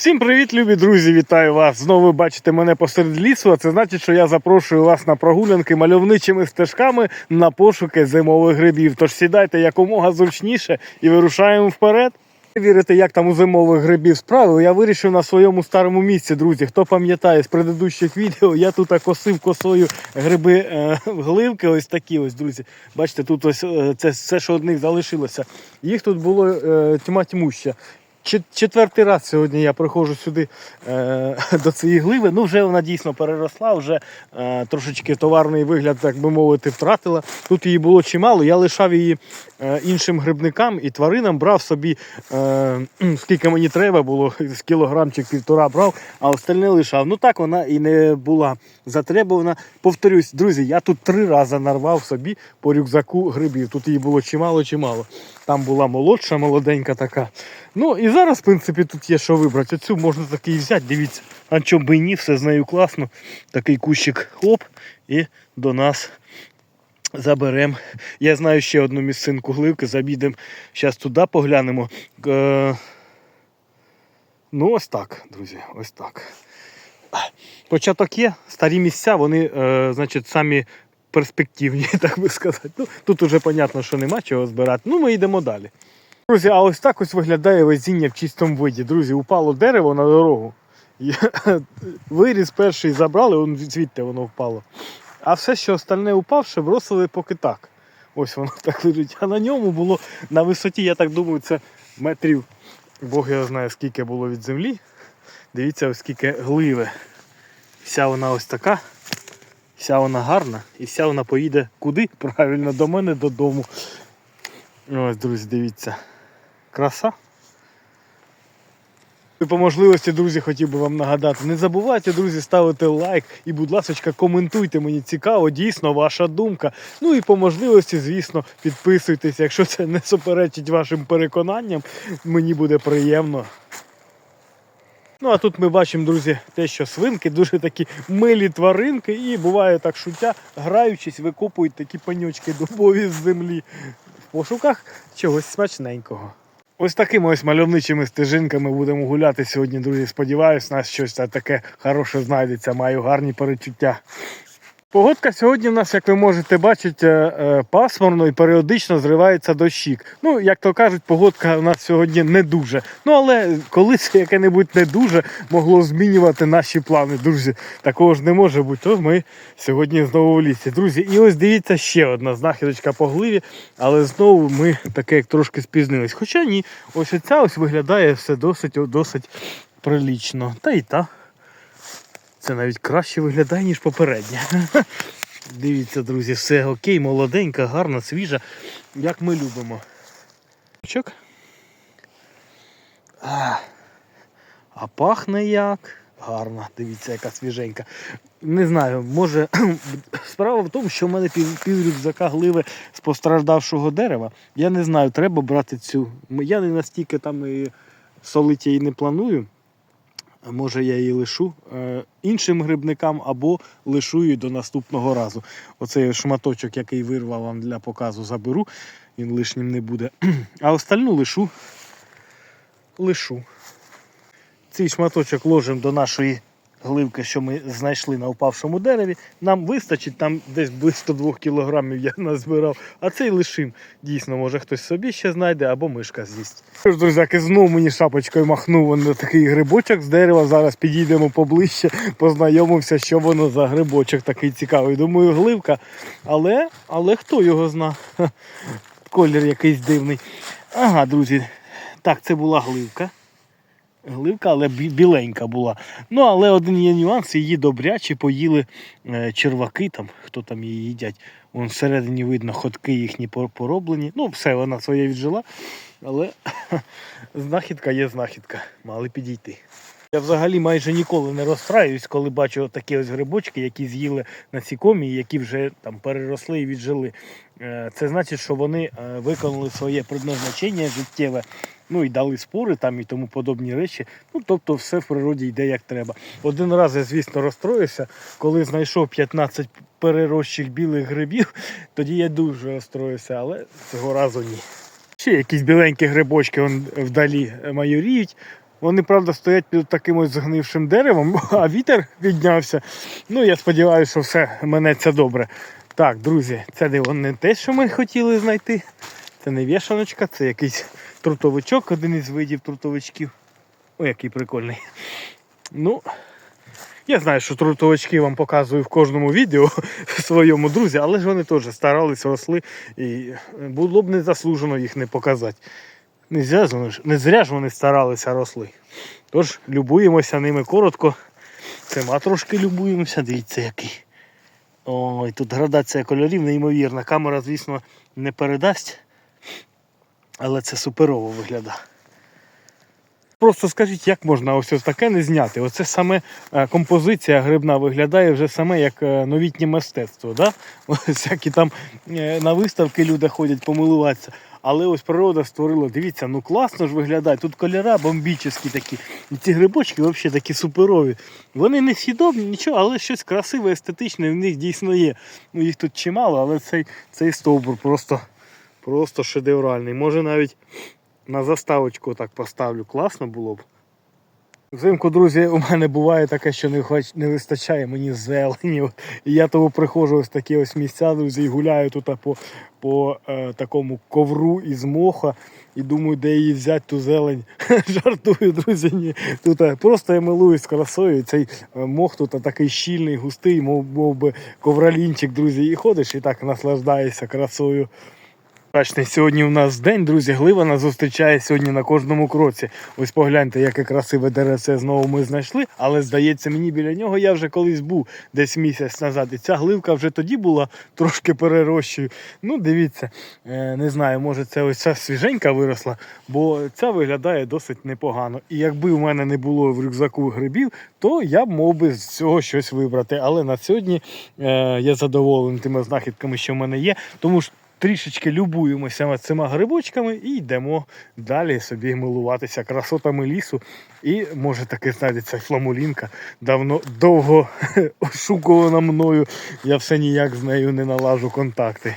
Всім привіт, любі друзі! Вітаю вас! Знову ви бачите мене посеред лісу. А це значить, що я запрошую вас на прогулянки мальовничими стежками на пошуки зимових грибів. Тож сідайте якомога зручніше і вирушаємо вперед. Вірите, як там у зимових грибів справи? Я вирішив на своєму старому місці, друзі. Хто пам'ятає з предыдущих відео, я тут косив косою гриби е, гливки, ось такі ось, друзі. Бачите, тут ось е, це все, що одних залишилося. Їх тут було е, тьма тьмуща. Чет- Четвертий раз сьогодні я приходжу сюди е, до цієї гливи. Ну, вже вона дійсно переросла, вже е, трошечки товарний вигляд, так би мовити, втратила. Тут її було чимало. Я лишав її е, іншим грибникам і тваринам, брав собі е, скільки мені треба було, з кілограмчик півтора брав, а остальне лишав. Ну так вона і не була затребувана. Повторюсь, друзі, я тут три рази нарвав собі по рюкзаку грибів. Тут її було чимало-чимало. Там була молодша, молоденька така. Ну і зараз, в принципі, тут є що вибрати. Оцю можна такий взяти, дивіться, а чому би і ні, все з нею класно. Такий кущик хоп, і до нас заберемо. Я знаю ще одну місцинку гливки, забідемо. Зараз туди поглянемо. Е, Ну, ось так, друзі, ось так. Початок є, старі місця, вони, е, значить, самі перспективні, так би сказати. Ну, тут уже понятно, що нема чого збирати. Ну, ми йдемо далі. Друзі, а ось так ось виглядає везіння в чистому виді. Друзі, упало дерево на дорогу. Виріс перший забрали, он звідти воно впало. А все, що остальне упавше, бросили поки так. Ось воно так лежить. А на ньому було на висоті, я так думаю, це метрів. Бог його знає, скільки було від землі. Дивіться, ось скільки гливи. Вся вона ось така. Вся вона гарна і вся вона поїде куди? Правильно, до мене додому. Ось, друзі, дивіться. Краса. І по можливості, друзі, хотів би вам нагадати. Не забувайте, друзі, ставити лайк і, будь ласка, коментуйте. Мені цікаво, дійсно, ваша думка. Ну і по можливості, звісно, підписуйтесь, якщо це не суперечить вашим переконанням, мені буде приємно. Ну, а тут ми бачимо, друзі, те, що свинки дуже такі милі тваринки, і буває так шуття, граючись, викопують такі панючки дубові з землі в пошуках чогось смачненького. Ось такими ось мальовничими стежинками будемо гуляти сьогодні, друзі. Сподіваюсь, нас щось таке хороше знайдеться. Маю гарні перечуття. Погодка сьогодні в нас, як ви можете бачити, е, е, пасмурно і періодично зривається дощик. Ну, як то кажуть, погодка у нас сьогодні не дуже. Ну, але колись яке-небудь не дуже могло змінювати наші плани, друзі. Такого ж не може бути. То ми сьогодні знову в лісі. Друзі, і ось дивіться ще одна знахідочка по гливі, але знову ми таке як трошки спізнились. Хоча ні, ось ця ось виглядає все досить, досить прилічно. Та й та. Це навіть краще виглядає, ніж попередня. Дивіться, друзі, все окей, молоденька, гарна, свіжа, як ми любимо. А, а пахне як. Гарна, дивіться, яка свіженька. Не знаю, може справа в тому, що в мене пів, пів гливи з постраждавшого дерева. Я не знаю, треба брати цю. Я не настільки там і солить її не планую. Може я її лишу е, іншим грибникам або лишу її до наступного разу. Оцей шматочок, який вирвав вам для показу, заберу, він лишнім не буде. А остальну лишу. лишу. Цей шматочок ложимо до нашої гливки, що ми знайшли на упавшому дереві. Нам вистачить, там десь близько 2 кілограмів я назбирав, а цей лишим. Дійсно, може хтось собі ще знайде або мишка з'їсть. Тож, друзяки, знову мені шапочкою махнув вон такий грибочок з дерева. Зараз підійдемо поближче, познайомимося, що воно за грибочок такий цікавий. Думаю, гливка. Але, але хто його зна? Колір якийсь дивний. Ага, друзі. Так, це була гливка. Гливка, але біленька була. Ну, але один є нюанс, її добряче поїли е, черваки, там, хто там її їдять. Вон всередині видно, ходки їхні пороблені. Ну, все, вона своє віджила. Але знахідка є знахідка. Мали підійти. Я взагалі майже ніколи не розстраюсь, коли бачу такі ось грибочки, які з'їли насікомі, які вже там переросли і віджили. Е, Це значить, що вони е, виконали своє предназначення життєве, ну і дали спори там і тому подобні речі. Ну, тобто все в природі йде як треба. Один раз я, звісно, розстроївся, коли знайшов 15 перерощих білих грибів, тоді я дуже розстроївся, але цього разу ні. Ще якісь біленькі грибочки вон вдалі майоріють. Вони, правда, стоять під таким ось згнившим деревом, а вітер піднявся. Ну, я сподіваюся, що все минеться добре. Так, друзі, це не те, що ми хотіли знайти. Це не вішаночка, це якийсь трутовичок, один із видів трутовичків. Ой, який прикольний. Ну, я знаю, що трутовички вам показую в кожному відео своєму друзі, але ж вони теж старались, росли, і було б не заслужено їх не показати. Не зря, не зря ж вони старалися росли. Тож любуємося ними коротко. Цима трошки любуємося, дивіться який. Ой, тут градація кольорів неймовірна. Камера, звісно, не передасть, але це суперово виглядає. Просто скажіть, як можна ось ось таке не зняти? Оце саме е, композиція грибна виглядає вже саме як е, новітнє мистецтво. Да? Ось Всякі там е, на виставки люди ходять помилуватися. Але ось природа створила, дивіться, ну класно ж виглядає. Тут кольора бомбічні такі. І ці грибочки взагалі такі суперові. Вони не сідобні, нічого, але щось красиве, естетичне в них дійсно є. Ну їх тут чимало, але цей, цей стовбур просто, просто шедевральний. Може навіть на заставочку так поставлю. Класно було б. Взимку, друзі, у мене буває таке, що не, не вистачає мені зелені. І я тому приходжу ось такі ось місця, друзі, і гуляю тут по, по е, такому ковру із моха і думаю, де її взяти ту зелень. Жартую, друзі. Ні. Тут е, просто я милуюсь красою. Цей е, мох тут е, такий щільний, густий, мов, мов би ковралінчик, друзі, і ходиш і так наслаждаєшся красою. Бачите, сьогодні у нас день, друзі, глива нас зустрічає сьогодні на кожному кроці. Ось погляньте, яке красиве деревце знову ми знайшли, але здається, мені біля нього я вже колись був десь місяць назад. І ця гливка вже тоді була трошки перерощою. Ну, дивіться, е, не знаю, може це ось ця свіженька виросла, бо ця виглядає досить непогано. І якби у мене не було в рюкзаку грибів, то я б мог би з цього щось вибрати. Але на сьогодні е, я задоволений тими знахідками, що в мене є. Тому ж трішечки любуємося цими грибочками і йдемо далі собі милуватися красотами лісу. І може таки знайдеться фламулінка. Давно довго ошукувана мною. Я все ніяк з нею не налажу контакти.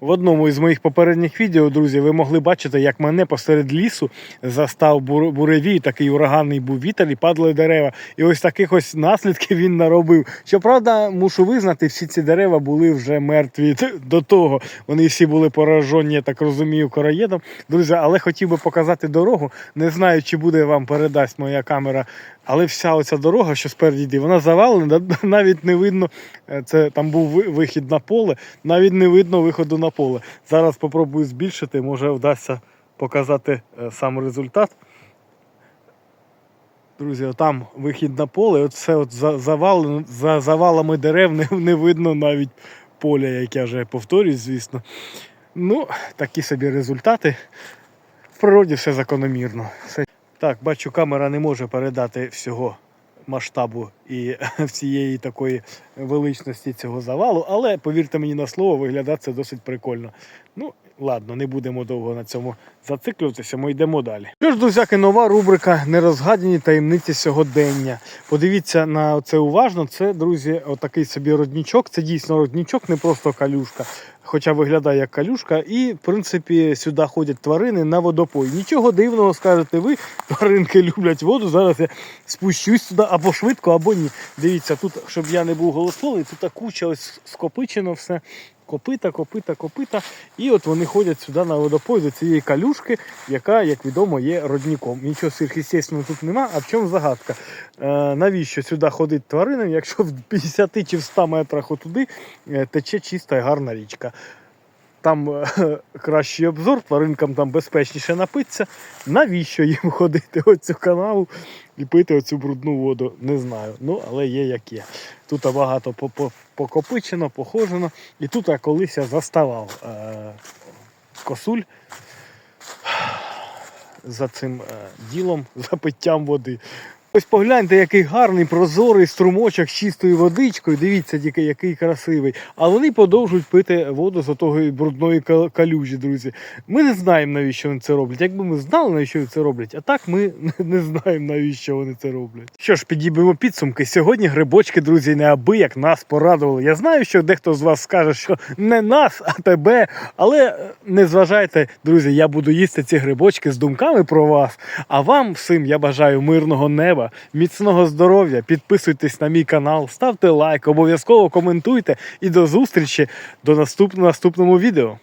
В одному із моїх попередніх відео, друзі, ви могли бачити, як мене посеред лісу застав бур- буревій, такий ураганний був вітер і падали дерева. І ось таких ось наслідків він наробив. Щоправда, мушу визнати, всі ці дерева були вже мертві до того. Вони всі були поражені, я так розумію, короєдом. Друзі, але хотів би показати дорогу. Не знаю, чи буде вам передасть моя камера. Але вся оця дорога, що спереді йде, вона завалена, навіть не видно. е, Це там був вихід на поле, навіть не видно виходу на поле. Зараз спробую збільшити, може вдасться показати е, сам результат. Друзі, там вихід на поле, от все от за, завалено, за завалами дерев не, не видно навіть поля, як я вже повторюю, звісно. Ну, такі собі результати. В природі все закономірно. Так, бачу, камера не може передати всього масштабу і всієї такої величності цього завалу, але повірте мені на слово, виглядає це досить прикольно. Ну, ладно, не будемо довго на цьому зациклюватися, ми йдемо далі. Що ж, друзяки, нова рубрика Нерозгадані таємниці сьогодення. Подивіться на це уважно. Це, друзі, отакий собі роднічок. Це дійсно роднічок, не просто калюшка. Хоча виглядає як калюшка, і в принципі сюди ходять тварини на водопой. Нічого дивного скажете ви, тваринки люблять воду. Зараз я спущусь туди або швидко, або ні. Дивіться, тут, щоб я не був голословий, тут куча ось скопичено все. Копита, копита, копита. І от вони ходять сюди на водопой до цієї калюшки, яка, як відомо, є родником. Нічого сверхъестественного тут нема. А в чому загадка? Е, навіщо сюди ходить тваринам, якщо в 50 чи в 100 метрах отуди е, тече чиста і гарна річка. Там е, кращий обзор, тваринкам там безпечніше напитися. Навіщо їм ходити оцю канаву і пити оцю брудну воду? Не знаю. Ну, але є як є. Тут багато по- по- покопичено, похожено. І тут я колись заставав е, косуль за цим е, ділом, за питтям води. Ось погляньте, який гарний прозорий струмочок з чистою водичкою. Дивіться, тільки який красивий. А вони продовжують пити воду з отої брудної калюжі, друзі. Ми не знаємо, навіщо вони це роблять. Якби ми знали, навіщо вони це роблять, а так ми не знаємо, навіщо вони це роблять. Що ж, підіб'ємо підсумки. Сьогодні грибочки, друзі, неабияк нас порадували. Я знаю, що дехто з вас скаже, що не нас, а тебе. Але е, не зважайте, друзі, я буду їсти ці грибочки з думками про вас. А вам всім я бажаю мирного неба, міцного здоров'я. Підписуйтесь на мій канал, ставте лайк, обов'язково коментуйте і до зустрічі до наступного наступному відео.